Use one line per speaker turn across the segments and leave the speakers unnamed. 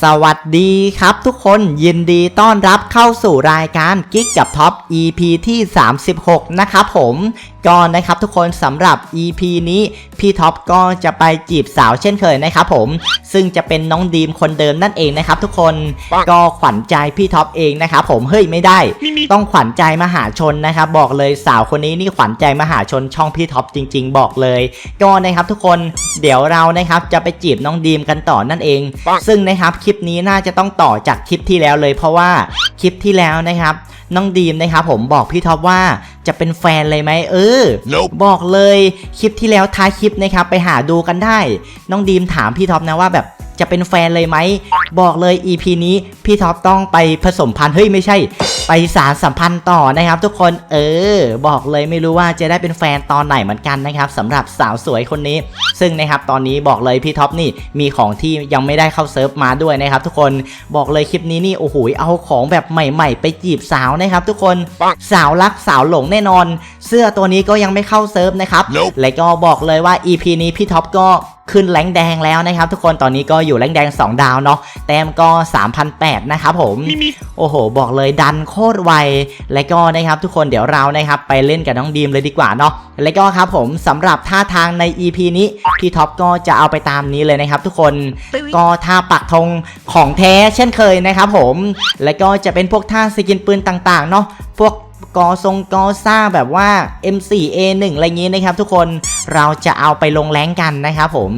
สวัสดีครับทุกคนยินดีต้อนรับเข้าสู่รายการกิ๊กกับท็อป EP ที่ 36 นะครับผม ก็นะครับทุกคนสำหรับ EP นี้พี่ท็อปก็จะไปจีบสาวเช่นเคยนะครับผม ซึ่งจะเป็นน้องดีมคนเดิมนั่นเองนะครับทุกคนก็ขวัญใจพี่ท็อปเองนะครับผมเฮ้ยไม่ได้ ต้องขวัญใจมหาชนนะครับบอกเลยสาวคนนี้นี่ขวัญใจมหาชนช่องพี่ท็อปจริง ๆ บอกเลยก็นะครับทุกคนเดี๋ยวเรานะครับจะไปจีบน้องดีมกันต่อนั่นเอง
ปัง
ซึ่งนะครับคลิปนี้น่าจะต้องต่อจากคลิปที่แล้วเลย เพราะว่าคลิปที่แล้วนะครับน้องดีมนะครับผมบอกพี่ท็อปว่า จะเป็นแฟนเลยไหมเออ
Nope
บอกเลยคลิปที่แล้วท้ายคลิปนะครับไปหาดูกันได้ น้องดีมถามพี่ท็อปนะว่าแบบ จะเป็นแฟนเลยไหม บอกเลย EP นี้พี่ท็อปต้องไปผสมพันธุ์เฮ้ยไม่ใช่ ไปสารสัมพันธ์ต่อนะครับ ทุกคนเออ บอกเลยไม่รู้ว่าจะได้เป็นแฟนตอนไหนเหมือนกันนะครับสำหรับสาวสวยคนนี้ ซึ่งนะครับตอนนี้บอกเลยพี่ท็อปนี่มีของที่ยังไม่ได้เข้าเซิร์ฟมาด้วยนะครับ ทุกคนบอกเลยคลิปนี้นี่โอ้โหเอาของแบบใหม่ ๆ ไปจีบสาวนะครับ ทุกคน
ปัง
สาวรักสาวหลงแน่นอนเสื้อตัวนี้ก็ยังไม่เข้าเซิร์ฟนะครับ
Nope
และก็บอกเลยว่า EP นี้พี่ท็อปก็ขึ้นแรงค์แดงแล้วนะครับ ทุกคนตอนนี้ก็อยู่แรงค์แดง 2 ดาวเนาะแต้มก็3,008นะครับผม
มีมี
โอ้โห บอกเลยดันโคตรไว และก็นะครับทุกคนเดี๋ยวเรานะครับไปเล่นกับน้องดีมเลยดีกว่าเนาะและก็ครับผมสำหรับท่าทางใน EP นี้ พี่ท็อปก็จะเอาไปตามนี้เลยนะครับ ทุกคนก็ท่าปักธงของแท้เช่นเคยนะครับผม และก็จะเป็นพวกท่าสกินปืนต่างๆเนาะพวก กอทรงกอซ่าแบบว่า M4A1 อะไรอย่างนี้นะครับทุกคนเราจะเอาไปลงแรงกันนะครับผม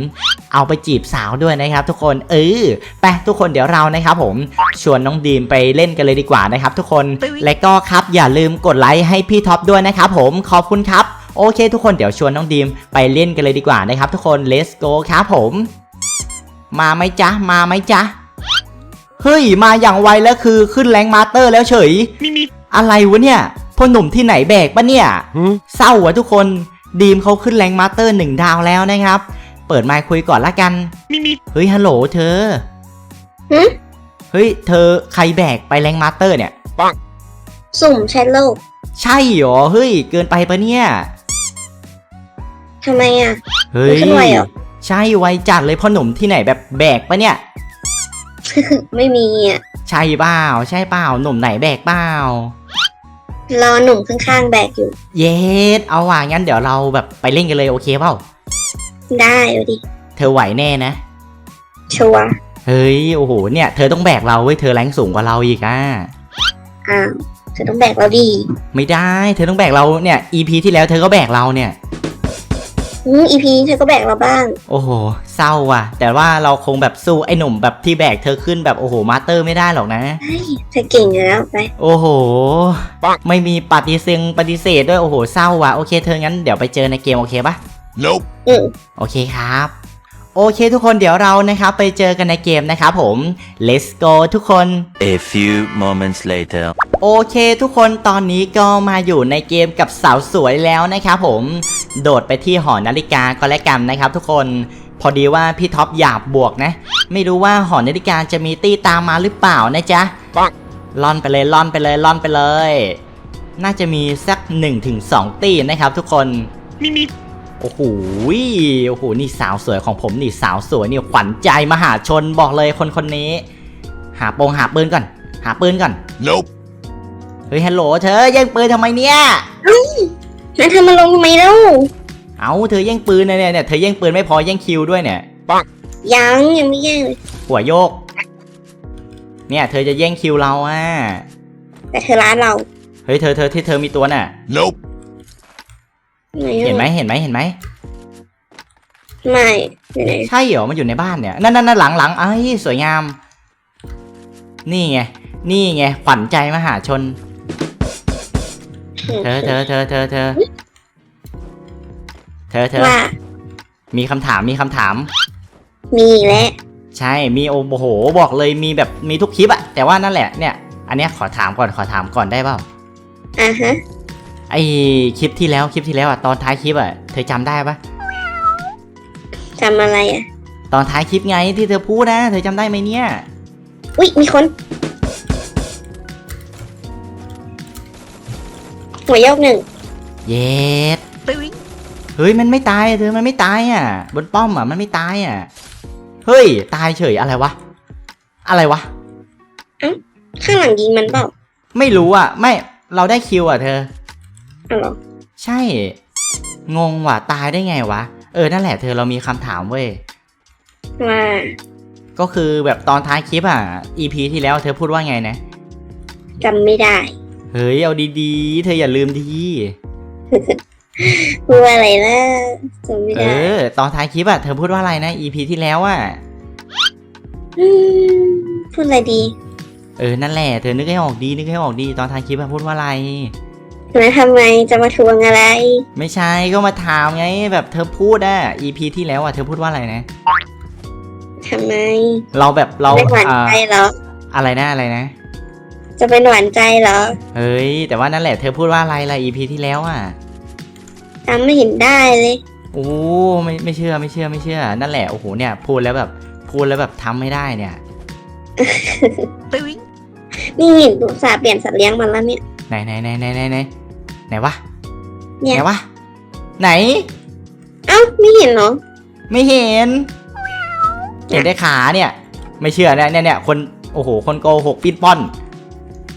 เอาไปจีบสาวด้วยนะครับ ทุกคนเออไปทุกคนเดี๋ยวเรานะครับผมชวนน้องดีมไปเล่นกันเลยดีกว่านะครับ ทุกคนและก็ครับอย่าลืมกดไลค์ให้พี่ท็อปด้วยนะครับผมขอบคุณครับโอเค ทุกคนเดี๋ยวชวนน้องดีมไปเล่นกันเลยดีกว่านะครับ ทุกคน let's go ครับผม มาไหมจ๊ะ มาไหมจ๊ะ เฮ้ย มาอย่างไวแล้วคือขึ้นแรงมาสเตอร์แล้วเฉย
มีมี
อะไรวะเนี่ย พ่อหนุ่มที่ไหนแบกปะเนี่ยเศร้าอะทุกคนดีมเขาขึ้นแรงมาสเตอร์หนึ่งดาวแล้วนะครับ เปิดไมค์คุยก่อนละกัน
มีมี
เฮ้ยฮัลโหลเธอ
หึ
เฮ้ยเธอใครแบกไปแรงมาสเตอร์เนี่ย
สุ่มแชทโลก
ใช่เหรอเฮ้ย เกินไปปะเนี่ย
ทำไมอะ
เฮ้ย
มันขึ้นไวเหรอ
ใช่ไวจัดเลยพ่อหนุ่มที่ไหนแบบแบกปะเนี่ย
ไม่มีอะ
ใช่เปล่าใช่เปล่าหนุ่มไหนแบกเปล่า ร
อหนุ่มข้างๆแบกอยู่
เย็ดเอาว่ะงั้นเดี๋ยวเราแบบไปเล่นกันเลยโอเคเปล่า
ได้เอาดิ
เธอไหวแน่นะ
ชัวร์
เฮ้ยโอ้โหเนี่ยเธอต้องแบกเราเว้ยเธอแรงสูงกว่าเราอีกอะ
อ้าวเธอต้องแบกเราดี
ไม่ได้ เธอต้องแบกเราเนี่ย EP ที่แล้วเธอก็แบกเราเนี่ย
อืมอีพีเธอก็แบกเราบ้าง
โอ้โห เศร้าว่ะ แต่ว่าเราคงแบบสู้ไอ้หนุ่มแบบที่แบกเธอขึ้นแบบโอ้โหมาสเตอร์ไม่ได้หรอกนะ
เฮ้ยเธอเก่งอยู่แล้วไป
โอ้โห ไม่มีปฏิเสธปฏิเสธด้วยโอ้โหเศร้าว่ะโอเคเธองั้นเดี๋ยวไปเจอในเกมโอเคปะ
Nope
อืม
โอเคครับ โอเคทุกคนเดี๋ยวเรานะครับไปเจอกันในเกมนะครับผม let's go ทุกคน
A few moments later.
โอเคทุกคนตอนนี้ก็มาอยู่ในเกมกับสาวสวยแล้วนะครับผม โดดไปที่หอนาฬิกาก็แล้วกันนะครับทุกคน พอดีว่าพี่ท็อปอยากบวกนะ ไม่รู้ว่าหอนาฬิกาจะมีตี้ตามมาหรือเปล่านะจ๊ะ
ปัง
ล่อนไปเลยล่อนไปเลยล่อนไปเลย น่าจะมีสัก1-2ตี้นะครับทุกคน
มีมี
โอ้โหโอ้โห นี่สาวสวยของผมนี่สาวสวยนี่ขวัญใจมหาชนบอกเลยคนคนนี้ หาโปงหาปืนก่อน หาปืนก่อน
Nope
เฮ้ยฮัลโหลเธอแย่งปืนทำไมเนี่ย
แล้วเธอมาลงทำไมเล่า
เอาเธอแย่งปืนเนี่ยเนี่ยเธอแย่งปืนไม่พอแย่งคิวด้วยเนี่ย
ยังยังไม่แย่งเลย
หัวโยก เนี่ย เธอจะแย่งคิวเราอะ
แต่เธอร้านเรา
เฮ้ยเธอเธอที่เธอมีตัวน่ะ
Nope
ไห น
เห็นไหมเห็นไหมเห็นไหม
ไม่ไหน
ใช่เหรอมันอยู่ในบ้านเนี่ยนั่นนั่นนั่นหลังหลังไอ้ยสวยงาม นี่ไงนี่ไงขวัญใจมหาชน เธอเธอเธอเธอเธอเธอเธอ
ว่า
มีคำถามมีคำถาม
มีแหละ
ใช่มีโอ้โหบอกเลยมีแบบมีทุกคลิปอะแต่ว่านั่นแหละเนี่ย อันเนี้ยขอถามก่อนขอถามก่อนได้เปล่า
อะฮะ
ไอคลิปที่แล้วคลิปที่แล้วอะตอนท้ายคลิปอะเธอจำได้ปะ
จำอะไรอะ
ตอนท้ายคลิปไงที่เธอพูดนะ เธอจำได้ไหมเนี่ย
อุ๊ยมีคน หัวโยกหนึ่ง
เย็ดเฮ้ยมันไม่ตายอะเธอมันไม่ตายอะบนป้อมอะมันไม่ตายอะเฮ้ย ตายเฉยอะไรวะ อะไรวะ
ข้างหลังยิงมันเปล่า
ไม่รู้อะ ไม่เราได้คิวอะเธอ
อ๋อเหรอ
ใช่ งงว่ะตายได้ไงวะ เออนั่นแหละเธอเรามีคำถามเว้ย
ว่า
ก็คือแบบตอนท้ายคลิปอะ EP ที่แล้วเธอพูดว่าไงนะ
จำไม่ได้
เฮ้ยเอาดีๆ เธออย่าลืมดี
พูดว่าอะไรนะจำไม่
เอ
ได้
อ ตอนท้ายคลิปอะเธอพูดว่าอะไรนะ EP ที่แล้วอะ
มพูดอะไรดี
เออนั่นแหละเธอนึกให้ออกดีนึกให้ออกดีตอนท้ายคลิปอะพูดว่าอะไร
แล้วทำไมจะมาทวงอะไร
ไม่ใช่ก็มาถามไงแบบเธอพูดอะ EP ที่แล้วอะเธอพูดว่าอะไรนะ
ทำไม
เราแบบเรา
เป็นหวาน
อ่า
ใจเหรอ
อะไรนะอะไรนะ
จะเป็นหวานใจเหรอ
เฮ้ย แต่ว่านั่นแหละเธอพูดว่าอะไรล่ะ EP ที่แล้วอะ
จำไม่เห็นได้เลย
โอ้ไม่ไม่เชื่อไม่เชื่อไม่เชื่อ นั่นแหละโอ้โหเนี่ย พูดแล้วแบบพูดแล้วแบบทำไม่ได้เนี่ย
นี่เห็นตัวสาห์เปลี่ยนสัตว์เลี้ยงมันแล้วเนี่ย
ไหนไหนไหนไหนไหนไหนไห นวะ
เนี่ย
ไหนวะ ไหน
เอ้าไม่เห็นเหรอ
ไม่เห็น เห็นได้ขาเนี่ย ไม่เชื่อเนี่ยเนี่ยเนี่ยคนโอ้โห คนโกหกปิ้นป้อน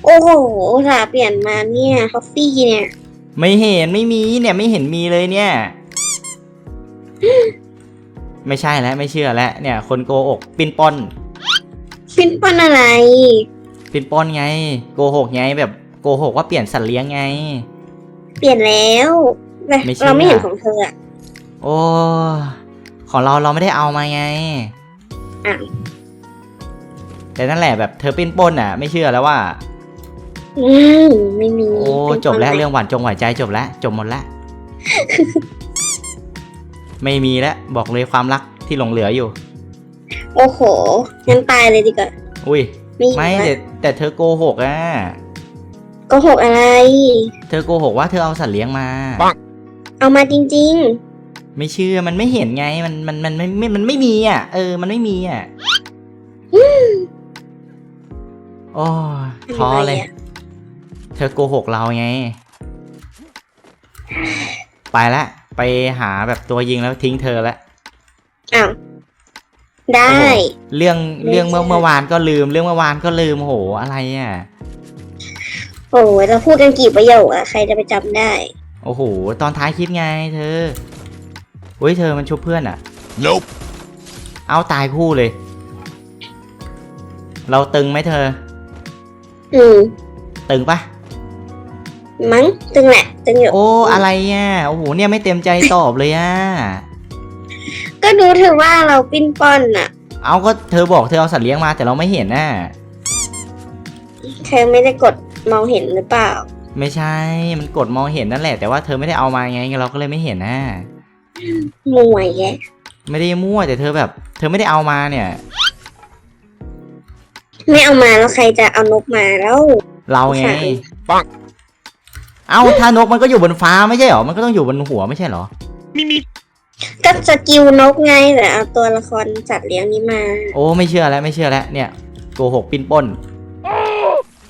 โอ้โหสาห์เปลี่ยนมาเนี่ยคอฟฟี่เนี่ย
ไม่เห็นไม่มีเนี่ยไม่เห็นมีเลยเนี่ย ไม่ใช่แล้วไม่เชื่อแล้วเนี่ย คนโกหกปิ้นป้อน
ฟินป้อนอะไร
ปิ้นป้อนไง โกหกไงแบบโกหกว่าเปลี่ยนสัตว์เลี้ยงไง
เปลี่ยนแล้วแต่
ไม่เชื่อ
เราไม่เห็นของเธออะ
โอ้ของเราเราไม่ได้เอามาไง
อ้าว
แต่นั่นแหละแบบเธอปิ้นป้นอะ ไม่เชื่อแล้วว่า
อืมไม่มี
โอ้
เป็น
จบแล้ว
คนไหน
เรื่องหวานจงหวานใจจบแล้วจบหมดแล้ว ไม่มีแล้วบอกเลยความรักที่หลงเหลืออยู่
โอ้โหงั้นตายเลยดีกว่า
อุ้ย
ไม่อยู่
ไม่
แล้ว
แต่แต่เธอโกหกอะ
โกหกอะไร
เธอโกหกว่าเธอเอาสัตว์เลี้ยงมา
เอามาจริง
ไม่เชื่อมันไม่เห็นไงมันมันมันไม่ไม่มันไม่มีอะ เออ มันไม่มีอะโอ้
ๆ
ท้อ
ทำไม
เลย
อะ
เธอโกหกเราไง ไปละ ไปหาแบบตัวยิงแล้วทิ้งเธอละ
อ้าวได้
โอ้โหเรื่อง
ไม่
เรื่องเมื่อ
ใช่
เมื่อวานก็ลืม เรื่องเมื่อวานก็ลืมโหอะไรอะ
โอ้โหเราพูดกันกี่ประโยคอะใครจะไปจำได้
โอ้โห ตอนท้ายคลิปไงเธออุ้ยเธอมันชุบเพื่อนอะ
Nope.
เอาตายคู่เลย เราตึงไหมเธอ
อืม
ตึงปะ
มั้งตึงแหละตึงอยู่
โอ้อะไรอะโอ้โหเนี่ยไม่เต็มใจตอบเลยอะ
ก็ดูเธอว่าเราปิ้นป้อนอะ
เอาก็เธอบอกเธอเอาสัตว์เลี้ยงมาแต่เราไม่เห็นน่ะ
เธอไม่ได้กด มองเห็นหรือเปล่า
ไม่ใช่ มันกดมองเห็นนั่นแหละ แต่ว่าเธอไม่ได้เอามาไง เราก็เลยไม่เห็นน่ะ
มวยแก
ไม่ได้มั่วแต่เธอแบบ เธอไม่ได้เอามาเนี่ย
ไม่เอามาแล้วใครจะเอานกมาแล้ว
เราไง
ใช่
ปัง
เอ้าถ้านกมันก็อยู่บนฟ้าไม่ใช่เหรอ มันก็ต้องอยู่บนหัวไม่ใช่เหรอ
ก็สกิลนกไงแต่เอาตัวละครสัตว์เลี้ยงนี้มา
โอ้ไม่เชื่อแล้วไม่เชื่อแล้วเนี่ยโกหกปิ้นป้น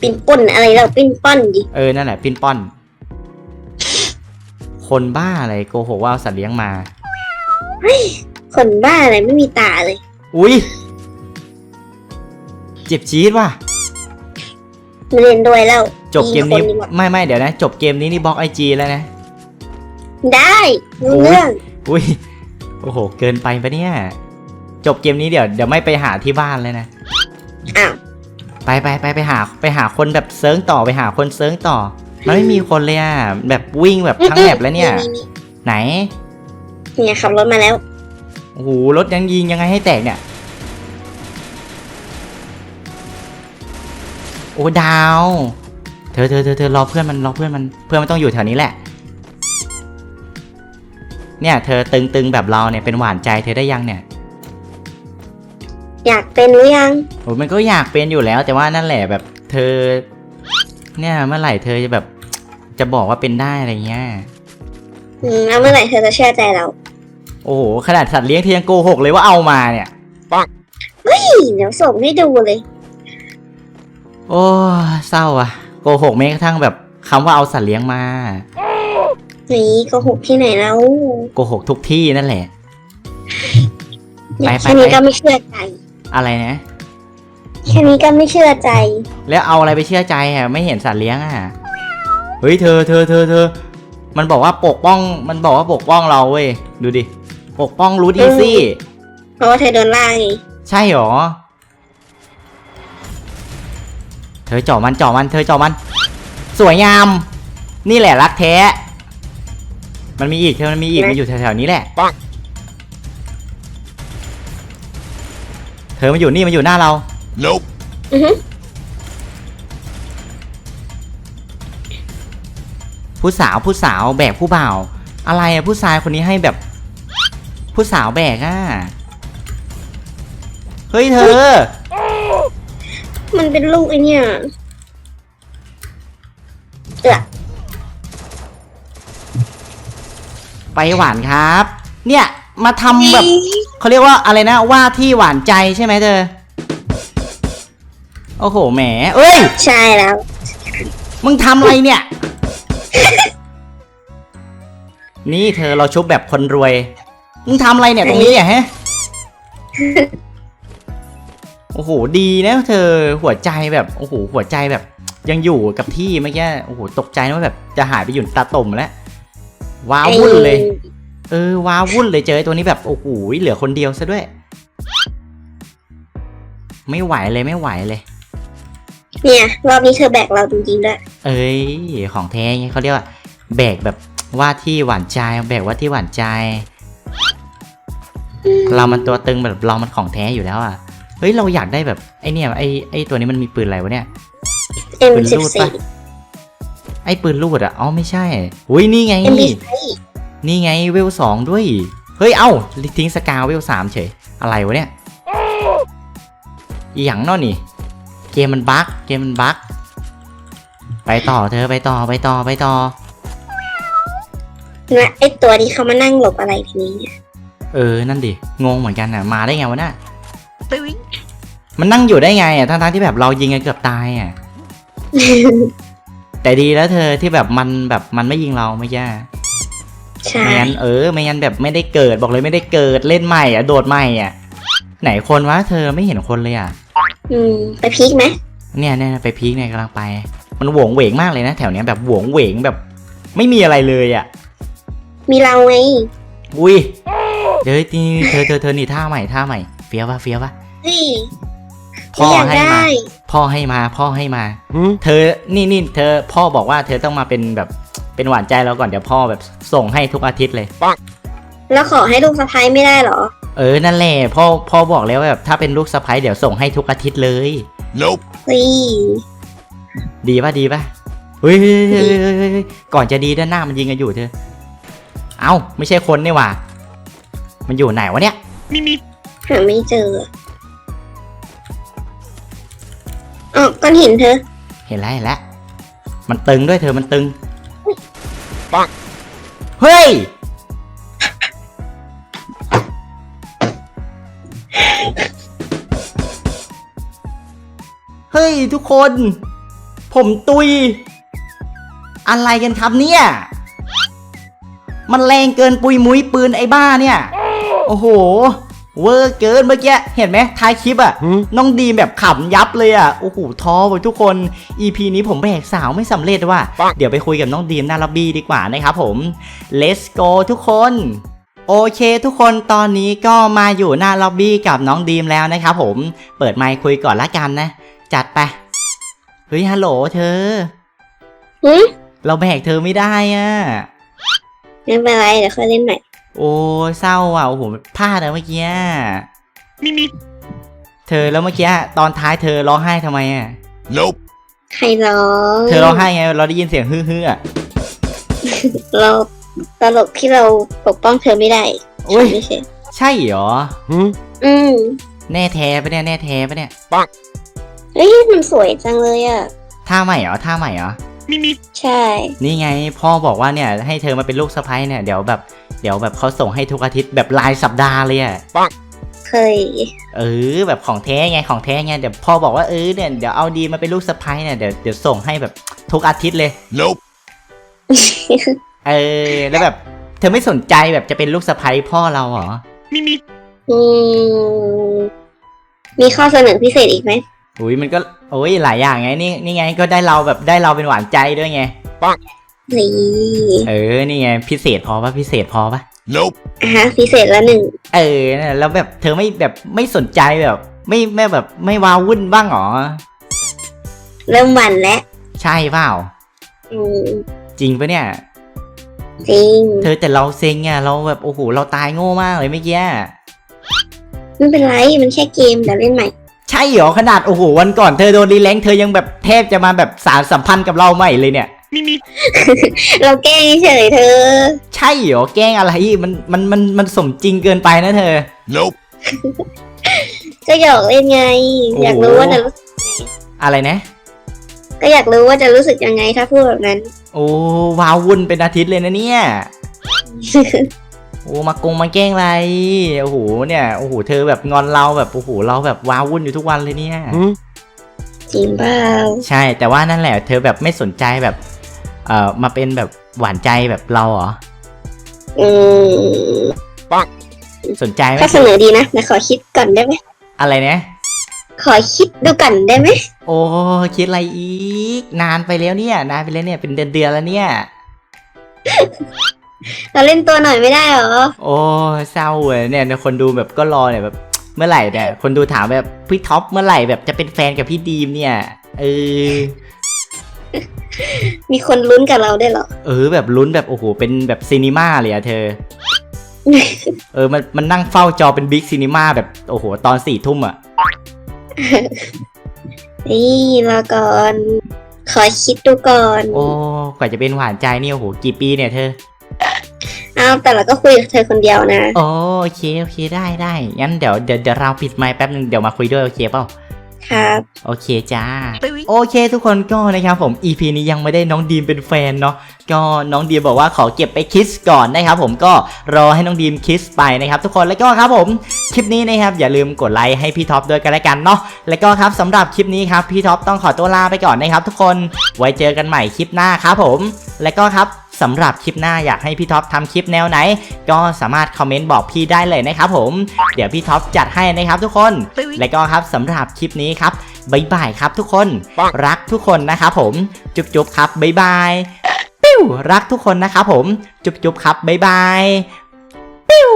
ปิ้นป้นอะไรเราปิ้นป้อนดิ
เออนั่นแหละปิ้นป้อน คนบ้าอะไรโกหกว่าเอาสัตว์เลี้ยงมา
คนบ้าอะไรไม่มีตาเลย
อุ้ยเจ็บจี๊ดว่ะ
ไม่เล่นด้วยแล้ว
จบเกมนี้
ยิงคนดีกว่า
ไม่ไม่เดี๋ยวนะ จบเกมนี้นี่บล็อกไอจีแล้วนะ
ได้รู้เรื่อง
อุ้ยโอ้โห เกินไปปะเนี่ย จบเกมนี้เดี๋ยวเดี๋ยวไม่ไปหาที่บ้านเลยนะ
อ้าว
ไปไปไปไปหาไปหาคนแบบเซิร์งต่อไปหาคนเซิร์งต่อ มันไม่มีคนเลยอะแบบวิ่งแบบทั้งแมปแล้วเนี่ย ไหน
เนี่ยขับรถมาแล้ว
โอ้โหรถยังยิงยังไงให้แตกเนี่ย โอ้ดาว เธอเธอเธอเธอรอเพื่อนมันรอเพื่อนมันเพื่อนมันต้องอยู่แถวนี้แหละ เนี่ย เธอตึงตึงแบบเราเนี่ยเป็นหวานใจเธอได้ยังเนี่ย
อยากเป็นหรือยัง
โอ้มันก็อยากเป็นอยู่แล้ว แต่ว่านั่นแหละแบบเธอ เนี่ยเมื่อไหร่เธอจะแบบ จะบอกว่าเป็นได้อะไรเงี้ย
อืมแล้วเมื่อไหร่เธอจะเชื่อใจเรา
โอ้โหขนาดสัตว์เลี้ยงเธอยังโกหกเลยว่าเอามาเนี่ย
นี่เดี๋ยวส่งให้ดูเลย
โอ้เศร้าอะโกหกแม้กระทั่งแบบคำว่าเอาสัตว์เลี้ยงมา
นี่โกหกที่ไหนแล้ว
โกหกทุกที่นั่นแหละ
เนี่ย
ไปไป
แค่นี้
ไป
ก็ไม่เชื่อใจ
อะไรนะ
แค่นี้ก็ไม่เชื่อใจ
แล้วเอาอะไรไปเชื่อใจอะไม่เห็นสัตว์เลี้ยงอะเฮ้ยเธอเธอเธอเธอ มันบอกว่าปกป้อง มันบอกว่าปกป้องเราเว้ยดูดิปกป้องรูทอีซี่
เพราะว่าเธอโดนล่าไง
ใช่หรอ เธอเจ่อมันเจ่อมัน เธอเจ่อมัน สวยงาม นี่แหละรักแท้ มันมีอีกเธอมันมีอีกมันอยู่แถวๆนี้แหละ เธอมันอยู่นี่มันอยู่หน้าเรา
Nope.
อือฮึ
ผู้สาวผู้สาวแบกผู้บ่าว อะไรอะผู้ชายคนนี้ให้แบบ ผู้สาวแบกอะเฮ้ยเธอ
มันเป็นลูกไอเนี่ยเออ
ไปหวานครับ เนี่ย มาทำแบบเขาเรียกว่าอะไรนะว่าที่หวานใจใช่ไหมเธอ โอ้โหแหม เอ้ย
ใช่แล้ว
มึงทำอะไรเนี่ย นี่เธอเราชุบแบบคนรวย มึงทำอะไรเนี่ยตรงนี้เนี่ยฮะ โอ้โหดีนะเธอหัวใจแบบโอ้โหหัวใจแบบ ยังอยู่กับที่เมื่อกี้โอ้โหตกใจนะว่าแบบจะหายไปอยู่ตาตุ่มแล้วว้าวุ่นเลย เออว้าวุ่นเลยเจอไอ้ตัวนี้แบบโอ้โหเหลือคนเดียวซะด้วย ไม่ไหวเลยไม่ไหวเลย
เนี่ย รอบนี้เธอแบกเราจริงๆด้วย
เอ้ยของแท้ไงเขาเรียกว่า แบกแบบว่าที่หวานใจแบกว่าที่หวานใจ เรามันตัวตึงแบบเรามันของแท้อยู่แล้วอะเฮ้ยเราอยากได้แบบไอเนี่ยไอไอตัวนี้มันมีปืนอะไรวะเนี่ย
เอ็ม
ปืน
สิบ
ลูด
สี่
ปะไอปืนลูดอะอ๋อไม่ใช่อุ้ยนี่ไง
เอ็มบี
นี่ไงเวลสองด้วย เฮ้ย เอ้า ทิ้งสกาเวลสามเฉย อะไรวะเนี่ยอีหยังเนอนี่ เกมมันบั๊กเกมมันบั๊กไปต่อเธอไปต่อไปต่อไปต่อ
นะไอตัวนี้เขามานั่งหลบอะไรทีนี้เนี่ย
เออ นั่นดิ งงเหมือนกันอะ มาได้ไงวะน่ะมันนั่งอยู่ได้ไงอะ ทั้งๆที่แบบเรายิงกันเกือบตายอะ แต่ดีแล้วเธอที่แบบมันแบบมันไม่ยิงเราไม่แย่
ใช่
ไม่งั้นเออไม่งั้นแบบไม่ได้เกิดบอกเลยไม่ได้เกิดเล่นใหม่อะโดดใหม่อะ ไหนคนวะเธอไม่เห็นคนเลยอะ
อืมไปพีคไหม
เนี่ยเนี่ยไปพีคเนี่ยกำลังไป มันโหวงเหวงมากเลยนะ แถวเนี้ยแบบโหวงเหวงแบบ ไม่มีอะไรเลยอะ
มีเราไง
อุ้ยเดี๋ยวนี่เธอเธอเธอนี่ท่าใหม่ท่าใหม่เฟี้ยวปะเฟี้ยวปะ
เฮ้ย
พ่อ
อยาก
ให้
ได้
มาพ่อให้มาพ่อให้มา เธอนี่นี่เธอพ่อบอกว่าเธอต้องมาเป็นแบบ เป็นหวานใจเราก่อนเดี๋ยวพ่อแบบส่งให้ทุกอาทิตย์เลย
แล้วขอให้ลูกสะพ้ายไม่ได้เหรอ
เออนั่นแหละพ่อพ่อบอกแล้วว่าแบบถ้าเป็นลูกสะใภ้เดี๋ยวส่งให้ทุกอาทิตย์เลย
Nope.
เฮ้ย
ดีปะดีปะเฮ้ยเฮ้ยเฮ้ยเฮ้ยเฮ้ยเฮ้ยก่อนจะดีด้านหน้ามันยิงกันอยู่เธอ เอ้าไม่ใช่คนนี่หว่า มันอยู่ไหนวะเนี่ย
หาไม่เจออ๋อก้อนหินเธอ
เห็นแล้วเห็นแล้วมันตึงด้วยเธอมันตึง
ปัง
เฮ้ย เฮ้ยทุกคน ผมตุย อะไรกันครับเนี่ย มันแรงเกินปุยมุ้ยปืนไอ้บ้าเนี่ย โอ้โห เวอร์เกินเมื่อกี้เห็นไหมท้ายคลิปอะน้องดีมแบบขำยับเลยอะโอ้โหท้อไปทุกคน EP นี้ผมแบกสาวไม่สำเร็จว่ะ
ปัง
เดี๋ยวไปคุยกับน้องดีมหน้าล็อบบี้ดีกว่านะครับผม let's go ทุกคนโอเคทุกคนตอนนี้ก็มาอยู่หน้าล็อบบี้กับน้องดีมแล้วนะครับผม เปิดไมค์คุยก่อนละกันนะ จัดไป เฮ้ยฮัลโหลเธอ
หืม
เราแบกเธอไม่ได้อะ
ไม่เป็นไรเดี๋ยวค่อยเล่นใหม่
โอ้ยเศร้าอะโอ้โหพลาดอะเมื่อกี้อะเธอแล้วเมื่อกี้ตอนท้ายเธอร้องไห้ทำไมอะ
Nope.
ใครร้อง
เธอร้องไห้ไงเราได้ยินเสียงฮือๆอะ
เราตลกที่เราปกป้องเธอไม่ได้
โอ้ย
ไม่ใช่
ใช่เหรอ
อืม
แน่แท้ปะเนี่ยแน่แท้ปะเนี่ย
เฮ้ยมันสวยจังเลยอะ
ท่าใหม่เหรอท่าใหม่เหรอ
ใช่
นี่ไงพ่อบอกว่าเนี่ยให้เธอมาเป็นลูกสะใภ้เนี่ยเดี๋ยวแบบ เดี๋ยวแบบเขาส่งให้ทุกอาทิตย์แบบรายสัปดาห์เลยอะ
เคย
เออแบบของแท้ไงของแท้ไงเดี๋ยวพ่อบอกว่าเออเนี่ยเดี๋ยวเอาดีมาเป็นลูกสะใภ้เนี่ยเดี๋ยวเดี๋ยวส่งให้แบบทุกอาทิตย์เลย
Nope.
เออแล้วแบบ เธอไม่สนใจแบบจะเป็นลูกสะใภ้พ่อเราเหรอ
อืมมีข้อเสนอพิเศษอีกไหม
อุ้ยมันก็โอ้ยหลายอย่างไงนี่นี่ไงก็ได้เราแบบได้เราเป็นหวานใจด้วยไง
นี่
เออ นี่ไงพิเศษพอปะพิเศษพอปะ
Nope.
อะฮะพิเศษละหนึ่ง
เออเนี่ยแล้วแบบเธอไม่แบบไม่สนใจแบบ ไม่ไม่แบบไม่ว้าวุ่นบ้างหรอ
เริ่มหวันแล้ว
ใช่เปล่า
อืม
จริงปะเนี่ย
จริง
เธอแต่เราเซ็งอะเราแบบโอ้โหเราตายโง่มากเลยเมื่อกี้
ไม่เป็นไรมันแค่เกมเดี๋ยวเล่นใหม่
ใช่เหรอขนาดโอ้โหวันก่อนเธอโดนรีแลงค์เธอยังแบบแทบจะมาแบบสารสัมพันธ์กับเราใหม่เลยเนี่ย
เราแกล้งเฉยเธอ
ใช่เหรอแกล้งอะไรมันมันมันมันสมจริงเกินไปนะเธอ
Nope.
ก็อยากเล่นไง
โอ้
อยากรู้ว่าจะรู้สึก
อะไรนะ
ก็อยากรู้ว่าจะรู้สึกยังไงถ้าพูดแบบนั้น
โอ้ว้าวุ่นเป็นอาทิตย์เลยนะเนี่ยโอ้มากงมาแกล้งอะไรโอ้โหเนี่ยโอ้โหเธอแบบงอนเราแบบโอ้โหเราแบบว้าวุ่นอยู่ทุกวันเลยเนี่ย
จริงเปล่า
ใช่แต่ว่านั่นแหละ เธอแบบไม่สนใจแบบ เอ่อมาเป็นแบบหวานใจแบบเราเหรอ
อืม
สนใจไหม
ถ้าเสนอดีนะแต่ขอคิดก่อนได้ไหม
อะไรเนี่ย
ขอคิดดูก่อนได้ไหม
โอ้คิดอะไรอีก นานไปแล้วเนี่ย นานไปแล้วเนี่ยเป็นเดือนเดือนๆแล้วเนี่ย
เราเล่นตัวหน่อยไม่ได้เหรอ
โอ้เศร้าเลยเนี่ยคนดูแบบก็รอเนี่ยแบบ เมื่อไหร่เนี่ยคนดูถามแบบพี่ท็อปเมื่อไหร่แบบจะเป็นแฟนกับพี่ดีมเนี่ยเออ
มีคนลุ้นกับเราได้วยเหรอ
เออแบบลุ้นแบบโอ้โหเป็นแบบซีนีมาเลยอะเธอ เออมันมันนั่งเฝ้าจอเป็นบิ๊กซีนีมาแบบโอ้โห ตอนสี่ทุ่มอะ
นี่รอก่อน ขอคิดดูก่อน
โอ้กว่าจะเป็นหวานใจนี่โอ้โหกี่ปีเนี่ยเธอ
อ้าวแต่เราก็คุยกับเธอคนเดียวนะ
โอโอเคโอเคได้ได้งั้นเดี๋ยวเดี๋ยวเดี๋ยวเราปิดไมค์แป๊บนึงเดี๋ยวมาคุยด้วยโอเคเปล่า
ครับ
โอเคจ้า โอเคทุกคนก็นะครับผม EP นี้ยังไม่ได้น้องดีมเป็นแฟนเนาะก็น้องดีมบอกว่าขอเก็บไปคิสก่อนนะครับผมก็รอให้น้องดีมคิสไปนะครับ ทุกคนแล้วก็ครับผมคลิปนี้นะครับอย่าลืมกดไลค์ให้พี่ท็อปด้วยกันแล้วกันเนาะแล้วก็ครับสำหรับคลิปนี้ครับพี่ท็อปต้องขอตัวลาไปก่อนนะครับ ทุกคนไว้เจอกันใหม่คลิปหน้าครับผม แล้วก็ครับ สำหรับคลิปหน้าอยากให้พี่ท็อปทำคลิปแนวไหน ก็สามารถคอมเมนต์บอกพี่ได้เลยนะครับผม เดี๋ยวพี่ท็อปจัดให้นะครับทุกคน และก็ครับสำหรับคลิปนี้ครับบายบายครับทุกคน
ปัง
รักทุกคนนะครับผม จุ๊บจุ๊บครับบายบาย ปิ้วรักทุกคนนะครับผม จุ๊บจุ๊บครับบายบาย ปิ้ว